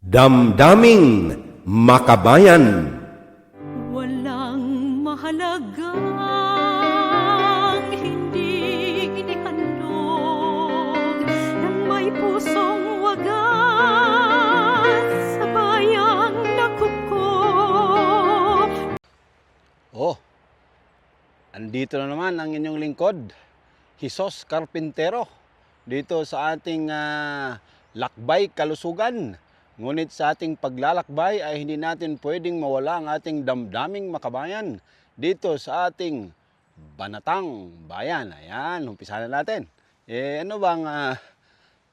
Damdaming Makabayan. Walang mahalagang hindi inihandog ng may pusong wagas sa bayang nakuko. Oh, andito na naman ang inyong lingkod, Hisos Carpintero, dito sa ating ah, lakbay kalusugan. Ngunit sa ating paglalakbay ay hindi natin pwedeng mawala ang ating damdaming makabayan dito sa ating Banatang Bayan. Ayan, umpisa na natin. Eh, ano bang ah,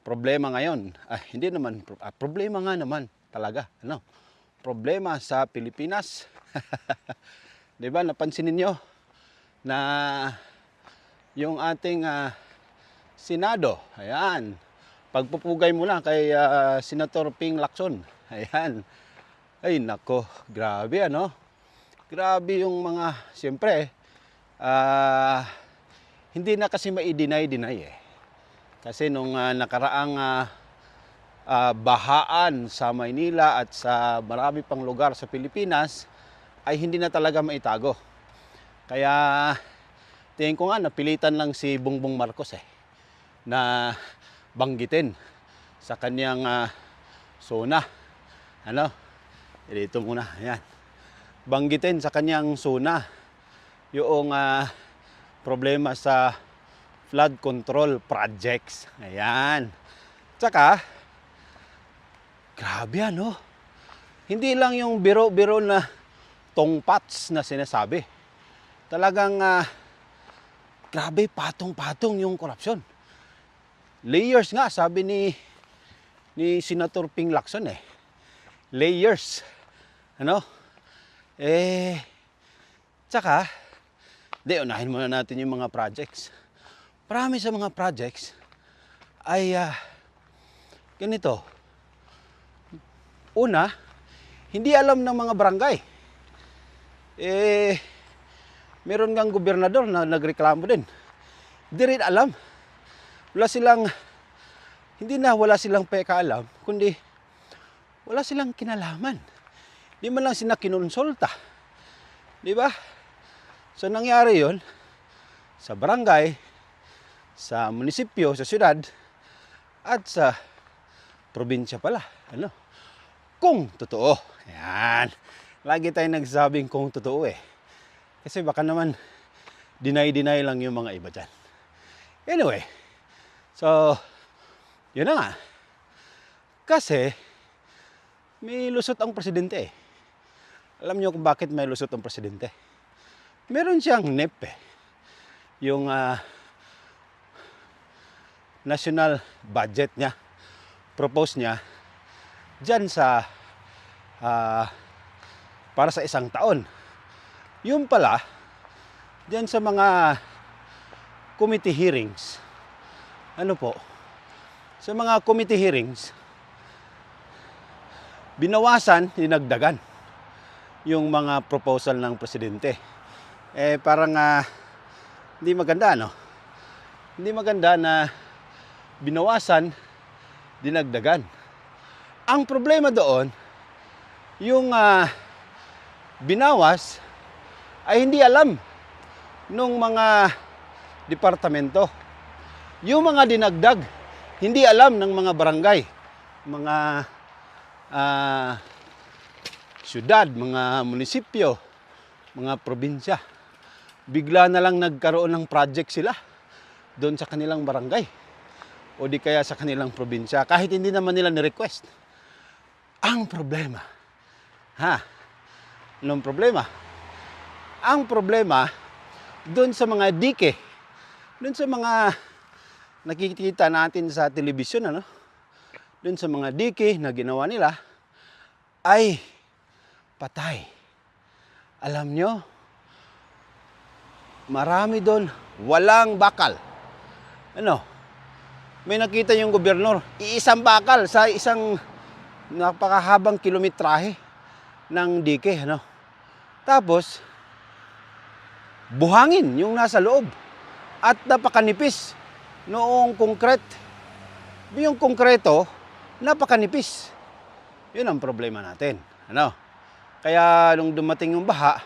problema ngayon? Ah, hindi naman, ah, problema nga naman talaga. Ano? Problema sa Pilipinas. 'Di ba? Napansin niyo na yung ating ah, Senado, ayan, pagpupugay muna kay ah, Senator Ping Lacson. Ayan. Ay nako, grabe ano. Grabe yung mga, siyempre, ah, hindi na kasi ma-deny-deny eh. Kasi nung ah, nakaraang ah, ah, bahaan sa Maynila at sa marami pang lugar sa Pilipinas, ay hindi na talaga maitago. Kaya tingin ko nga napilitan lang si Bongbong Marcos eh na banggitin sa kanyang zona. Ano? Dito muna, ayan. Banggitin sa kanyang zona yung ah, problema sa flood control projects. Ayan. Tsaka, grabe ano. Hindi lang yung biro-biro na tongpats na sinasabi. Talagang ah, grabe patong-patong yung korupsyon. Layers nga sabi ni ni Senator Ping Lacson eh. Layers. Ano? Eh tsaka di unahin muna natin yung mga projects. Marami sa mga projects ay ah, ganito. Una, hindi alam ng mga barangay. Eh, meron ngang gobernador na nagreklamo din. Hindi rin alam. Wala silang, hindi na wala silang pekaalam, kundi wala silang kinalaman. Di man lang sila kinonsulta. Di ba? So nangyari yon sa barangay, sa munisipyo, sa syudad, at sa probinsya pala. Ano? Kung totoo. Yan. Lagi tayo nagsabing kung totoo eh. Kasi baka naman deny-deny lang yung mga iba dyan. Anyway, so, yun na nga. Kasi, may lusot ang presidente eh. Alam niyo kung bakit may lusot ang presidente? Meron siyang NEP eh. Yung ah, national budget niya. Propose niya dyan sa ah, para sa isang taon. Yung pala, dyan sa mga committee hearings, ano po, sa mga committee hearings, binawasan, dinagdagan yung mga proposal ng presidente. Eh parang ah, hindi maganda no? Hindi maganda na binawasan, dinagdagan. Ang problema doon, yung ah, binawas ay hindi alam nung mga departamento. Yung mga dinagdag, hindi alam ng mga barangay, mga ah, syudad, mga munisipyo, mga probinsya. Bigla na lang nagkaroon ng project sila doon sa kanilang barangay o di kaya sa kanilang probinsya kahit hindi naman nila ni-request. Ang problema, ha? Anong problema? Ang problema doon sa mga dike, doon sa mga nakikita natin sa telebisyon, ano? Doon sa mga dike na ginawa nila, ay patay. Alam nyo, marami doon walang bakal. Ano? May nakita yung gobernador, iisang bakal sa isang napakahabang kilometrahe ng dike, ano? Tapos, buhangin yung nasa loob at napakanipis noong konkret. Yung konkreto, napakanipis. Yun ang problema natin. Ano? Kaya nung dumating yung baha,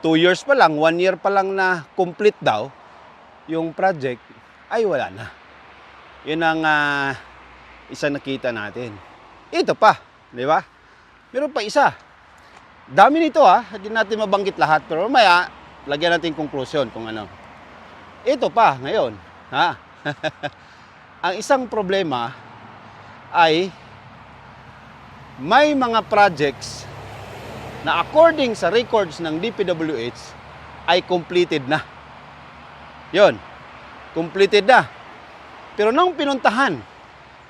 two years pa lang, one year pa lang na complete daw yung project, ay wala na. Yun ang ah, isa nakita natin. Ito pa, di ba? Meron pa isa. Dami nito ah, hindi natin mabanggit lahat, pero maya, lagyan natin conclusion kung ano. Ito pa, ngayon, ha? ang isang problema ay may mga projects na according sa records ng DPWH ay completed na. Yon, completed na. Pero nung pinuntahan,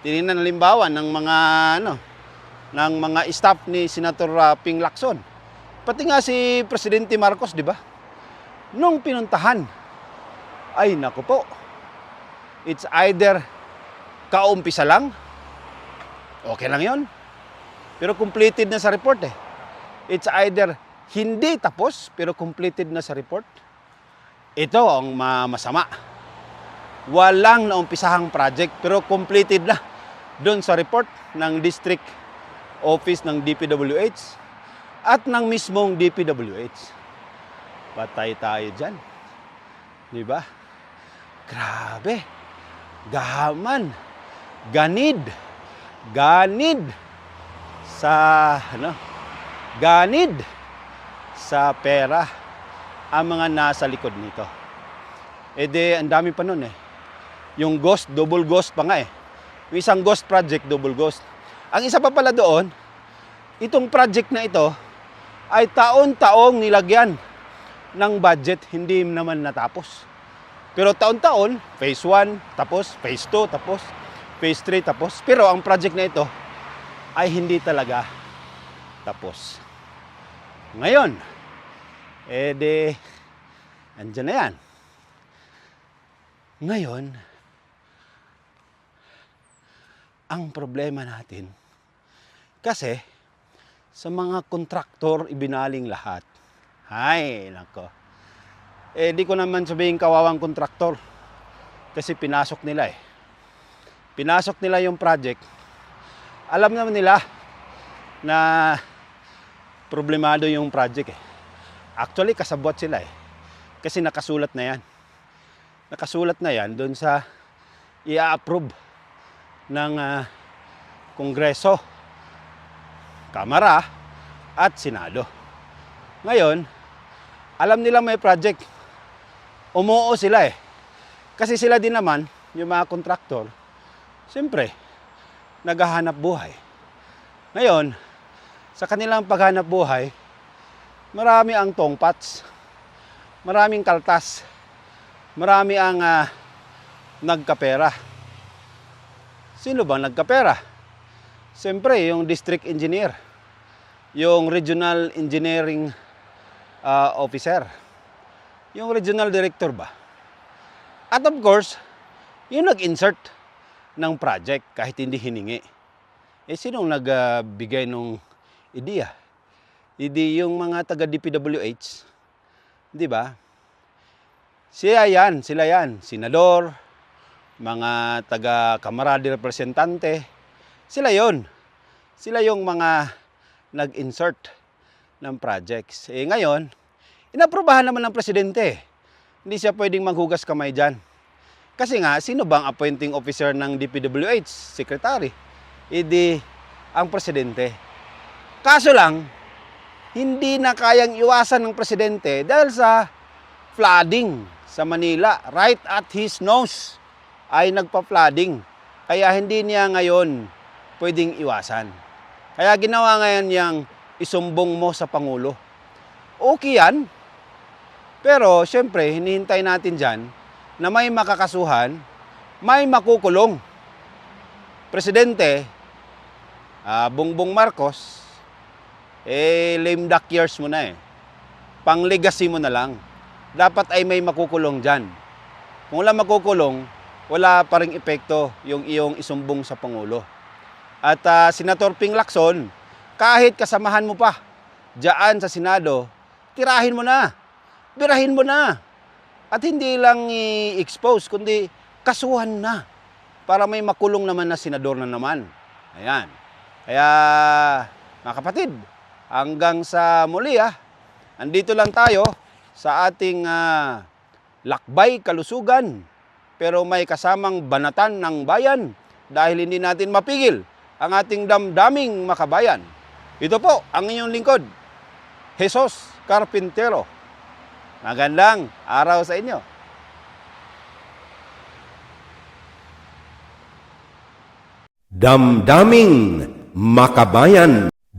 tinignan halimbawa ng mga ano, ng mga staff ni Senator uh, Ping Lacson. Pati nga si Presidente Marcos, di ba? Nung pinuntahan, ay nako po, it's either kaumpisa lang, okay lang yon. Pero completed na sa report eh. It's either hindi tapos pero completed na sa report. Ito ang ma- masama. Walang naumpisahang project pero completed na doon sa report ng district office ng DPWH at ng mismong DPWH. Patay tayo dyan. Di ba? Grabe. Gahaman. Ganid. Ganid sa ano ganid sa pera ang mga nasa likod nito. E de, ang dami pa nun eh. Yung ghost, double ghost pa nga eh. Yung isang ghost project, double ghost. Ang isa pa pala doon, itong project na ito ay taon-taong nilagyan ng budget, hindi naman natapos. Pero taon-taon, phase 1, tapos phase 2, tapos phase 3, tapos. Pero ang project na ito ay hindi talaga tapos. Ngayon, eh de, andyan na yan. Ngayon, ang problema natin, kasi sa mga kontraktor ibinaling lahat. Hay, nako. Eh di ko naman sabihin kawawang kontraktor kasi pinasok nila eh. Pinasok nila yung project alam naman nila na problemado yung project eh. Actually, kasabot sila eh. Kasi nakasulat na yan. Nakasulat na yan doon sa i-approve ng ah, Kongreso, Kamara at Senado. Ngayon, alam nila may project. Umuo sila eh. Kasi sila din naman, yung mga kontraktor, siyempre, naghahanap buhay. Ngayon, sa kanilang paghanap buhay, marami ang tongpats, maraming kaltas, marami ang ah, nagkapera. Sino bang nagkapera? Siyempre, yung district engineer, yung regional engineering ah, officer, yung regional director ba? At of course, yung nag-insert ng project kahit hindi hiningi. Eh sinong nagbigay nung ideya? Hindi yung mga taga DPWH. Di ba? Siya yan, sila yan. Senador, mga taga Kamara de Representante. Sila yon. Sila yung mga nag-insert ng projects. Eh ngayon, inaprobahan naman ng presidente. Hindi siya pwedeng maghugas kamay dyan. Kasi nga, sino bang appointing officer ng DPWH? Secretary. Hindi ang presidente. Kaso lang, hindi na kayang iwasan ng presidente dahil sa flooding sa Manila. Right at his nose ay nagpa-flooding. Kaya hindi niya ngayon pwedeng iwasan. Kaya ginawa ngayon niyang isumbong mo sa Pangulo. Okay yan. Pero syempre, hinihintay natin dyan na may makakasuhan, may makukulong. Presidente, ah, Bongbong Marcos, eh, lame duck years mo na eh. Pang legacy mo na lang. Dapat ay may makukulong dyan. Kung wala makukulong, wala pa ring epekto yung iyong isumbong sa Pangulo. At ah, Senator Ping Lacson, kahit kasamahan mo pa dyan sa Senado, tirahin mo na. Birahin mo na. At hindi lang i-expose, kundi kasuhan na. Para may makulong naman na senador na naman. Ayan. Kaya, mga kapatid, hanggang sa muli ah, andito lang tayo sa ating ah, lakbay kalusugan. Pero may kasamang banatan ng bayan dahil hindi natin mapigil ang ating damdaming makabayan. Ito po ang inyong lingkod, Jesus Carpintero. Magandang araw sa inyo. Damdaming Makabayan.